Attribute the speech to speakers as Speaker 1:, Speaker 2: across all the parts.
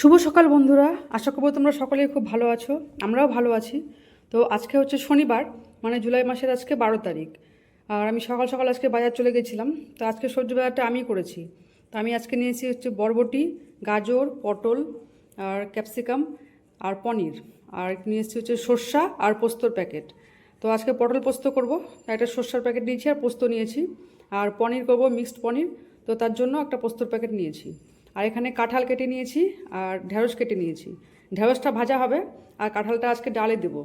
Speaker 1: শুভ সকাল বন্ধুরা। আশা করব তোমরা সকলেই খুব ভালো আছো, আমরাও ভালো আছি। তো আজকে হচ্ছে শনিবার মানে জুলাই মাসের আজকে বারো তারিখ। আর আমি সকাল সকাল আজকে বাজার চলে গেছিলাম। তো আজকে সবজি বাজারটা আমি করেছি। তো আমি আজকে নিয়েছি হচ্ছে বরবটি, গাজর, পটল, আর ক্যাপসিকাম, আর পনির। আর নিয়ে এসেছি হচ্ছে সর্ষা আর পোস্তর প্যাকেট। তো আজকে পটল পোস্ত করব, একটা সর্ষার প্যাকেট নিয়েছি আর পোস্ত নিয়েছি। আর পনির করব, মিক্সড পনির। তো তার জন্য একটা পোস্তর প্যাকেট নিয়েছি। আর এখানে কাঁঠাল কেটে নিয়েছি আর ঢেঁড়স কেটে নিয়েছি। ঢেঁড়সটা ভাজা হবে আর কাঁঠালটা আজকে ডালে দেবো।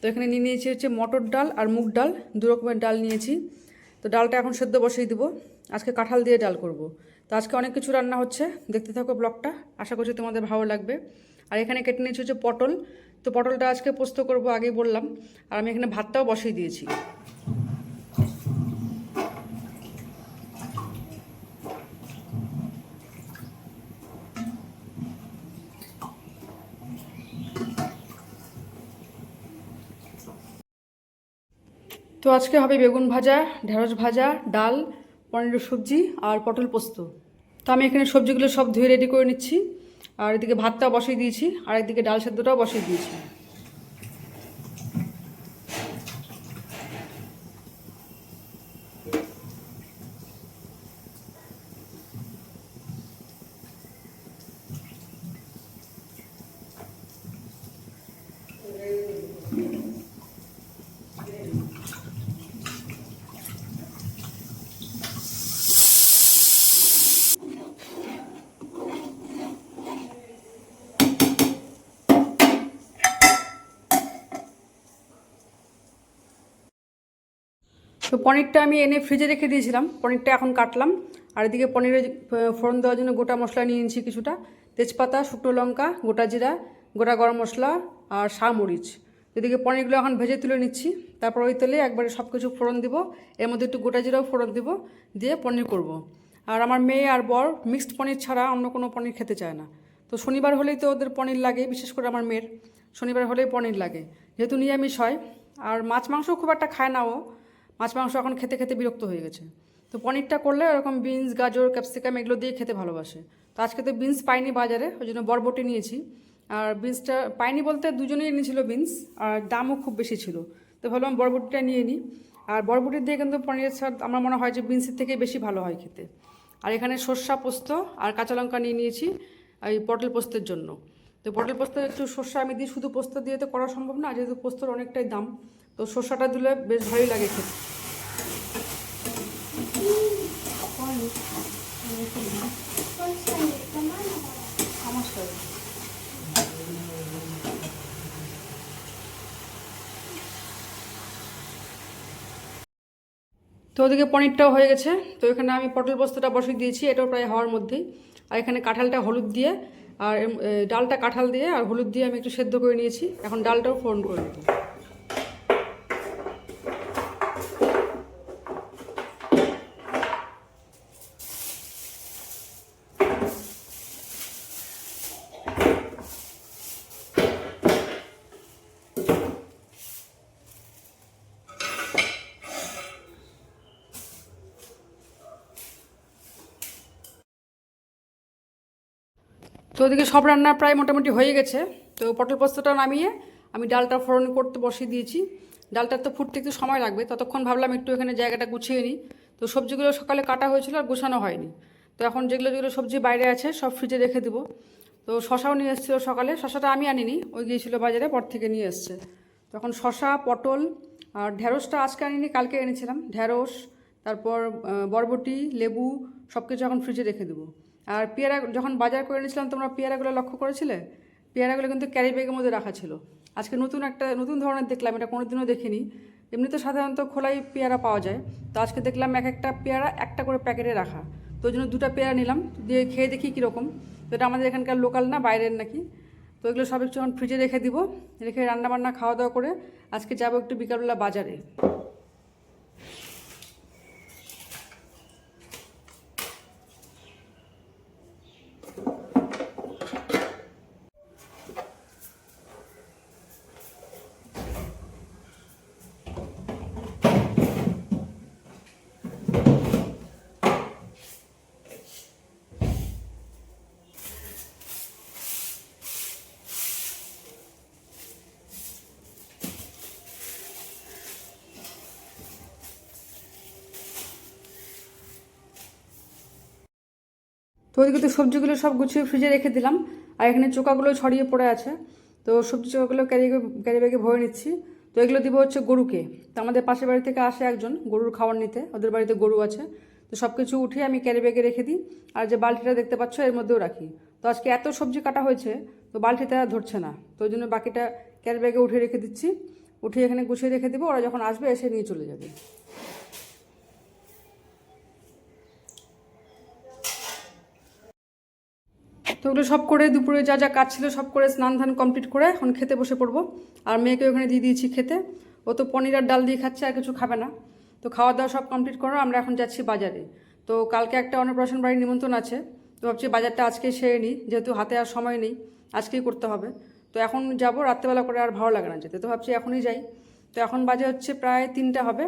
Speaker 1: তো এখানে নিয়ে নিয়েছি হচ্ছে মটর ডাল আর মুগ ডাল, দু রকমের ডাল নিয়েছি। তো ডালটা এখন সেদ্ধ বসিয়ে দেবো। আজকে কাঁঠাল দিয়ে ডাল করব। তো আজকে অনেক কিছু রান্না হচ্ছে। দেখতে থাকো ব্লগটা। আশা করছি তোমাদের ভালো লাগবে। আর এখানে কেটে নিয়েছি হচ্ছে পটল। তো পটলটা আজকে পোস্ত করব আগেই বললাম। আর আমি এখানে ভাতটাও বসিয়ে দিয়েছি। তো আজকে হবে বেগুন ভাজা, ঢেঁড়স ভাজা, ডাল, পনিরের সবজি আর পটল পোস্ত। তো আমি এখানে সবজিগুলো সব ধুয়ে রেডি করে নিচ্ছি। আর এদিকে ভাতটা বসিয়ে দিয়েছি, আর একদিকে ডাল সেদ্ধটাও বসিয়ে দিয়েছি। তো পনিরটা আমি এনে ফ্রিজে রেখে দিয়েছিলাম। পনিরটা এখন কাটলাম। আর এদিকে পনিরের ফোড়ন দেওয়ার জন্য গোটা মশলা নিয়ে নিয়েছি কিছুটা। তেজপাতা, শুকনো লঙ্কা, গোটা জিরা, গোটা গরম মশলা আর মরিচ এদিকে পনিরগুলো এখন ভেজে তুলে নিচ্ছি। তারপর ওই তেলে একবারে সব কিছু ফোড়ন দিব। এর মধ্যে একটু গোটা জিরাও ফোড়ন দিব, দিয়ে পনির করব। আর আমার মেয়ে আর বর মিক্সড পনির ছাড়া অন্য কোনো পনির খেতে চায় না। তো শনিবার হলেই তো ওদের পনির লাগে, বিশেষ করে আমার মেয়ের। শনিবার হলেই পনির লাগে। যেহেতু নিরামিষ হয় আর মাছ মাংস খুব একটা খায় না ও। মাছ মাংস এখন খেতে খেতে বিরক্ত হয়ে গেছে। তো পনিরটা করলে ওরকম বিনস, গাজর, ক্যাপসিকাম এগুলো দিয়ে খেতে ভালোবাসে। তো আজকে তো বিনস পাইনি বাজারে, ওই জন্য বরবটি নিয়েছি। আর বিনসটা পাইনি বলতে দুজনেই নিয়েছিল বিনস, আর দামও খুব বেশি ছিল। তো ভাবলাম বরবটিটা নিয়ে নিই। আর বরবটি দিয়ে কিন্তু পনিরের স্বাদ আমার মনে হয় যে বিনসের থেকে বেশি ভালো হয় খেতে। আর এখানে সর্ষা পোস্ত আর কাঁচা লঙ্কা নিয়ে নিয়েছি, এই পটল পোস্তের জন্য। তো পটল পোস্ত একটু সর্ষা আমি দিই, শুধু পোস্ত দিয়ে তো করা সম্ভব না যেহেতু পোস্তর অনেকটাই দাম, তো সর্ষাটা দিলে বেশ ভালোই লাগে খেতে। তো ওদিকে পনিরটাও হয়ে গেছে, তো এখানে আমি পটল পোস্তটা বসিয়ে দিয়েছি, এটাও প্রায় হওয়ার মধ্যেই। আর এখানে কাঁঠালটা হলুদ দিয়ে আর ডালটা কাঁঠাল দিয়ে আর হলুদ দিয়ে আমি একটু সেদ্ধ করে নিয়েছি। এখন ডালটাও ফোড়ন করে নেব। তো ওদিকে সব রান্না প্রায় মোটামুটি হয়ে গেছে। তো পটল পোস্তটা নামিয়ে আমি ডালটা ফোড়ন করতে বসিয়ে দিয়েছি। ডালটা তো ফুটতে একটু সময় লাগবে। ততক্ষণ ভাবলাম একটু এখানে জায়গাটা গুছিয়ে নিই। তো সবজিগুলো সকালে কাটা হয়েছিল আর গোছানো হয়নি। তো এখন যেগুলো যেগুলো সবজি বাইরে আছে সব ফ্রিজে রেখে দেবো। তো শশাও নিয়ে এসেছিল সকালে। শশাটা আমি আনিনি, ওই গিয়েছিল বাজারে, পর থেকে নিয়ে এসছে। তখন শশা, পটল আর ঢেঁড়সটা আজকে আনিনি, কালকে এনেছিলাম। ঢেঁড়স, তারপর বরবটি, লেবু সব কিছু এখন ফ্রিজে রেখে দেবো। আর পেয়ারা যখন বাজার করে এনেছিলাম, তোমরা পেয়ারাগুলো লক্ষ্য করেছিলে? পেয়ারাগুলো কিন্তু ক্যারি ব্যাগের মধ্যে রাখা ছিল। আজকে নতুন একটা, নতুন ধরনের দেখলাম, এটা কোনোদিনও দেখিনি। এমনি তো সাধারণত খোলাই পেয়ারা পাওয়া যায়। তো আজকে দেখলাম এক একটা পেয়ারা একটা করে প্যাকেটে রাখা। তো ওই জন্য দুটো পেয়ারা নিলাম, দিয়ে খেয়ে দেখি কীরকম। তো এটা আমাদের এখানকার লোকাল না, বাইরের নাকি। তো এগুলো সব একটু যখন ফ্রিজে রেখে দিব। রেখে রান্না বান্না খাওয়া দাওয়া করে আজকে যাব একটু বিকালবেলা বাজারে। ওইদিকে তো সবজিগুলো সব গুছিয়ে ফ্রিজে রেখে দিলাম। আর এখানে চোকাগুলো ছড়িয়ে পড়ে আছে। তো সবজি চোকাগুলো ক্যারি ক্যারি ব্যাগে ভরে নিচ্ছি। তো এগুলো দিব হচ্ছে গরুকে। তো আমাদের পাশের বাড়ি থেকে আসে একজন গরুর খাবার নিতে। ওদের বাড়িতে গরু আছে। তো সব কিছু উঠিয়ে আমি ক্যারি ব্যাগে রেখে দিই। আর যে বালতিটা দেখতে পাচ্ছ, এর মধ্যেও রাখি। তো আজকে এত সবজি কাটা হয়েছে, তো বালতিতে আর ধরছে না। তো ওই জন্য বাকিটা ক্যারি ব্যাগে উঠিয়ে রেখে দিচ্ছি। উঠিয়ে এখানে গুছিয়ে রেখে দেবো। ওরা যখন আসবে, এসে নিয়ে চলে যাবে। তো ওগুলো সব করে দুপুরে যা যা কাজ ছিল সব করে স্নান ধান কমপ্লিট করে এখন খেতে বসে পড়ব। আর মেয়েকে ওখানে দিয়ে দিয়েছি খেতে। ও তো পনির আর ডাল দিয়ে খাচ্ছে, আর কিছু খাবে না। তো খাওয়া দাওয়া সব কমপ্লিট করো, আমরা এখন যাচ্ছি বাজারে। তো কালকে একটা অন্নপ্রাশন বাড়ির নিমন্ত্রণ আছে। তো ভাবছি বাজারটা আজকে সেরে নিই, যেহেতু হাতে আর সময় নেই, আজকেই করতে হবে। তো এখন যাব রাত্রেবেলা করে আর ভালো লাগে না যেতে। তো ভাবছি এখনই যাই। তো এখন বাজে হচ্ছে প্রায় তিনটা হবে,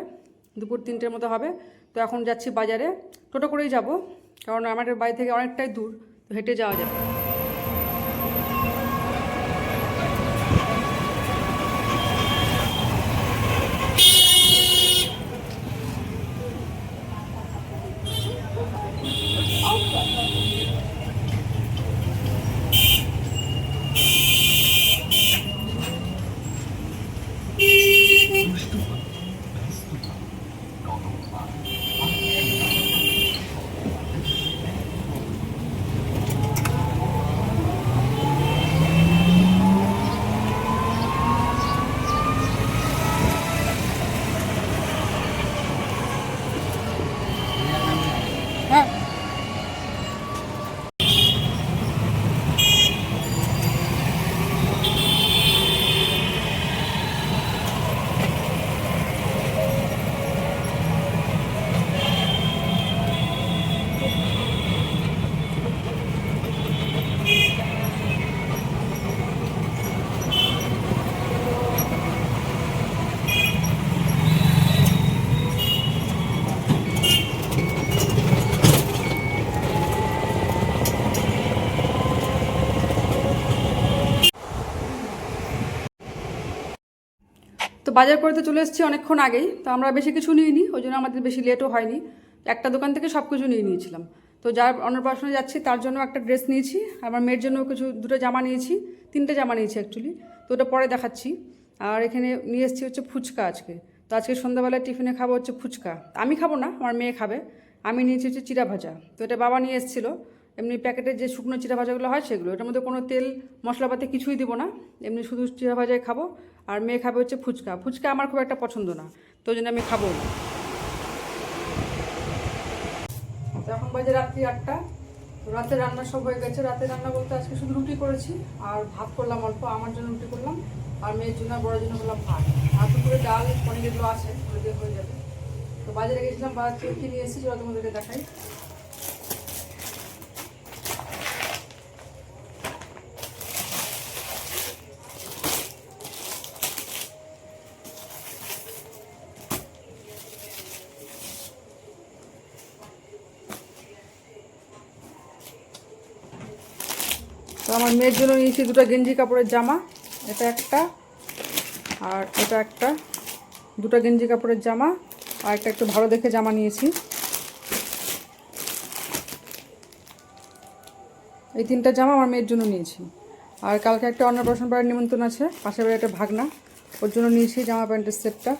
Speaker 1: দুপুর তিনটের মতো হবে। তো এখন যাচ্ছি বাজারে। টোটো করেই যাব, কারণ আমাদের বাড়ি থেকে অনেকটাই দূর। হেঁটে যাওয়া যাবে হ্যাঁ তো বাজার করতে চলে এসেছি অনেকক্ষণ আগেই, তো আমরা বেশি কিছু নিইনি, ওই জন্য আমাদের বেশি লেটও হয়নি। একটা দোকান থেকে সব কিছু নিয়ে নিয়েছিলাম। তো যার অন্নপ্রাশনে যাচ্ছি, তার জন্য একটা ড্রেস নিয়েছি, আমার মেয়ের জন্য কিছু, দুটো জামা নিয়েছি, তিনটে জামা নিয়েছি অ্যাকচুয়ালি তো ওটা পরে দেখাচ্ছি। আর এখানে নিয়ে এসেছি হচ্ছে ফুচকা আজকে। তো আজকে সন্ধ্যাবেলায় টিফিনে খাব হচ্ছে ফুচকা। আমি খাব না, আমার মেয়ে খাবে। আমি নিয়েছি হচ্ছে চিরা ভাজা তো এটা বাবা নিয়ে এসেছিল। এমনি প্যাকেটের যে শুকনো চিরা ভাজাগুলো হয় সেগুলো। এটার মধ্যে কোনো তেল, মশলাপাতি কিছুই দিব না। এমনি শুধু চিরা ভাজাই খাব। আর মেয়ে খাবে হচ্ছে ফুচকা। ফুচকা আমার খুব একটা পছন্দ না। তো জন্য আমি খাব না। এখন বাজে রাত্রি আটটা। রাতে রান্না সব হয়ে গেছে। রাতে রান্না বলতে আজকে শুধু রুটি করেছি। আর ভাত করলাম অল্প, আমার জন্য রুটি করলাম। আর মেয়ের জন্য বড়োর জন্য করলাম ভাত। আর দুপুরে ডাল পনিরগুলো আছে। হয়ে যাবে। তো বাজারে গেছিলাম, বাজার থেকে কিনে এসেছি। তোমাদেরকে দেখাই। আমার মেয়ের জন্য নিয়েছি দুটো গেঞ্জি কাপড়ের জামা, এটা একটা, আর এটা একটা, দুটো গেঞ্জি কাপড়ের জামা, আর একটা একটু ভালো দেখে জামা নিয়েছি। এই তিনটা জামা আমার মেয়ের জন্য নিয়েছি। আর কালকে একটা অন্নপ্রাশন বাড়ির নিমন্ত্রণ আছে, পাশের বাড়ি একটা ভাগনা, ওর জন্য নিয়েছি জামা প্যান্টের সেটটা।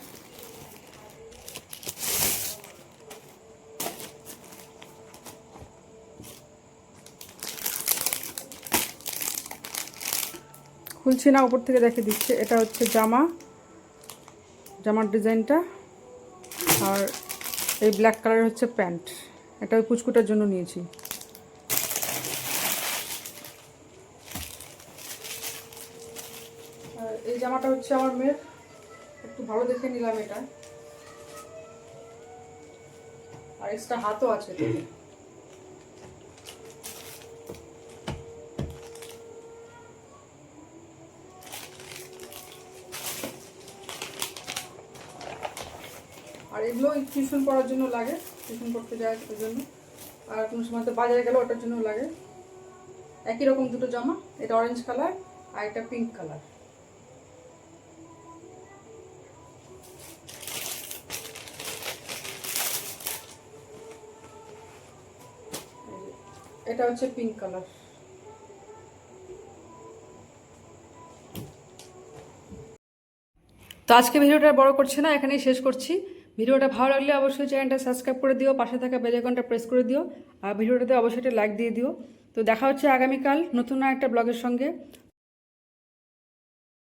Speaker 1: খুলছি না, উপর থেকে দেখে দিচ্ছে। এটা হচ্ছে জামা। জামার ডিজাইনটা। আর এই ব্ল্যাক কালার হচ্ছে প্যান্ট। এটা ওই পুচকুটার জন্য নিয়েছি। এই জামাটা হচ্ছে আমার মেয়ের। একটু ভালো দেখে নিলাম এটা। আর এক্সট্রা হাতও আছে। টিউশন পড়ার জন্য লাগে, টিউশন পড়তে ওই জন্য। আর কোনো সময় তো বাজারে গেলে ওটার জন্য লাগে। একই রকম দুটো জামা, এটা অরেঞ্জ কালার আর এটা পিঙ্ক কালার এটা হচ্ছে পিঙ্ক কালার তো আজকে ভিডিওটা বড় করছি না, এখানেই শেষ করছি। ভিডিওটা ভালো লাগলে অবশ্যই চ্যানেলটা সাবস্ক্রাইব করে দিও, পাশে থাকা বেলাইকনটা প্রেস করে দিও, আর ভিডিওটাতে অবশ্যই একটা লাইক দিয়ে দিও। তো দেখা হচ্ছে আগামীকাল নতুন একটা ব্লগের সঙ্গে।